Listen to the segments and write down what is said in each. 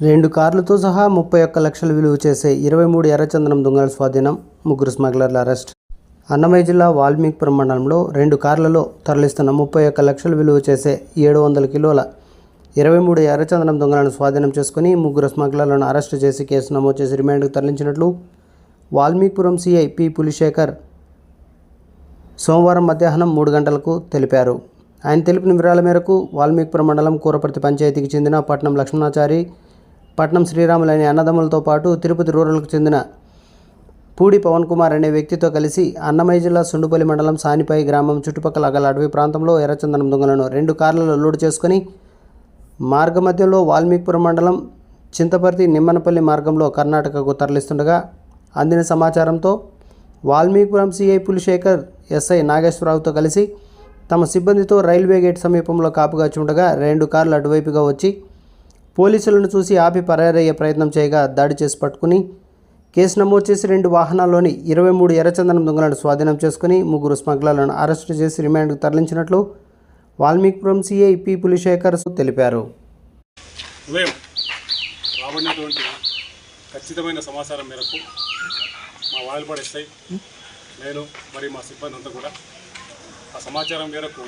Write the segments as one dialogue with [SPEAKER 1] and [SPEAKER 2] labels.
[SPEAKER 1] రెండు కార్లతో సహా ముప్పై ఒక్క లక్షలు విలువ చేసే ఇరవై మూడు ఎర్రచందనం దొంగల స్వాధీనం ముగ్గురు స్మగ్లర్ల అరెస్ట్. అన్నమయ్య జిల్లా వాల్మీకిపురం మండలంలో రెండు కార్లలో తరలిస్తున్న ముప్పై ఒక్క లక్షలు విలువ చేసే ఏడు వందల కిలోల ఇరవై మూడు ఎర్రచందనం దొంగలను స్వాధీనం చేసుకుని ముగ్గురు స్మగ్లర్లను అరెస్టు చేసి కేసు నమోదు చేసి రిమాండ్కు తరలించినట్లు వాల్మీకిపురం సిఐ పి పులిశేఖర్ సోమవారం మధ్యాహ్నం మూడు గంటలకు తెలిపారు. ఆయన తెలిపిన వివరాల మేరకు వాల్మీకిపురం మండలం కూరపర్తి పంచాయతీకి చెందిన పట్నం లక్ష్మణాచారి పట్నం శ్రీరాములు అనే అన్నదమ్ములతో పాటు తిరుపతి రూరల్కు చెందిన పూడి పవన్ కుమార్ అనే వ్యక్తితో కలిసి అన్నమయ్య జిల్లా సుండుపల్లి మండలం సానిపై గ్రామం చుట్టుపక్కల గల అడవి ప్రాంతంలో ఎర్రచందనం దొంగలను రెండు కార్లలో లోడ్ చేసుకుని మార్గమధ్యంలో వాల్మీకిపురం మండలం చింతపర్తి నిమ్మనపల్లి మార్గంలో కర్ణాటకకు తరలిస్తుండగా అందిన సమాచారంతో వాల్మీకిపురం సిఐ పులిశేఖర్ ఎస్ఐ నాగేశ్వరరావుతో కలిసి తమ సిబ్బందితో రైల్వే గేట్ సమీపంలో కాపుగా చూడగా రెండు కార్లు అటువైపుగా వచ్చి పోలీసులను చూసి ఆపి పరారయ్యే ప్రయత్నం చేయగా దాడి చేసి పట్టుకుని కేసు నమోదు చేసి రెండు వాహనాల్లోని ఇరవై మూడు ఎర్రచందనం దొంగలను స్వాధీనం చేసుకుని ముగ్గురు స్మగ్లర్లను అరెస్టు చేసి రిమాండ్కు తరలించినట్లు వాల్మీకిపురం సిఐ పి పులిశేఖర్ తెలిపారు.
[SPEAKER 2] ఉదయం రాబడినటువంటి ఖచ్చితమైన సమాచారం మేరకు మా వాయిల్పాడు ఎస్ఐ నేను మరి మా సిబ్బంది అంతా కూడా ఆ సమాచారం మేరకు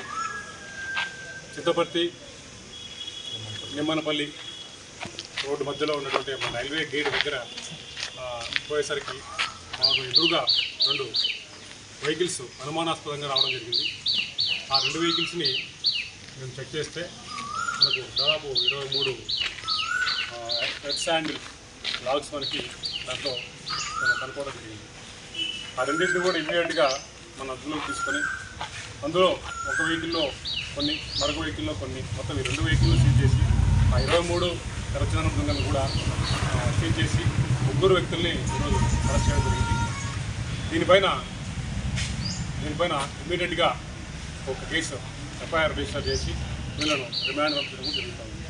[SPEAKER 2] చిత్తపర్తి నిమ్మనపల్లి రోడ్డు మధ్యలో ఉన్నటువంటి మా రైల్వే గేట్ దగ్గర పోయేసరికి మాకు ఎదురుగా రెండు వెహికల్స్ అనుమానాస్పదంగా రావడం జరిగింది. ఆ రెండు వెహికల్స్ని మేము చెక్ చేస్తే మనకు దాదాపు ఇరవై మూడు రెడ్ శాండ్ లాగ్స్ మనకి దాంట్లో మనం కనుక్కోవడం జరిగింది. ఆ రెండింటిని కూడా ఇమ్మీడియట్గా మన అదుపులోకి తీసుకొని అందులో ఒక వెహికల్లో కొన్ని మరొక వెహికల్లో కొన్ని మొత్తం ఈ రెండు వెహికల్లో సీజ్ చేసి ఆ ఇరవై మూడు తెరచదనం బృందం కూడా సీజ్ చేసి ముగ్గురు వ్యక్తుల్ని ఈరోజు అరెస్ట్ చేయడం జరిగింది. దీనిపైన దీనిపైన ఇమీడియట్గా ఒక కేసు ఎఫ్ఐఆర్ రిజిస్టర్ చేసి వీళ్ళను రిమాండ్ పంపించడం జరుగుతుంది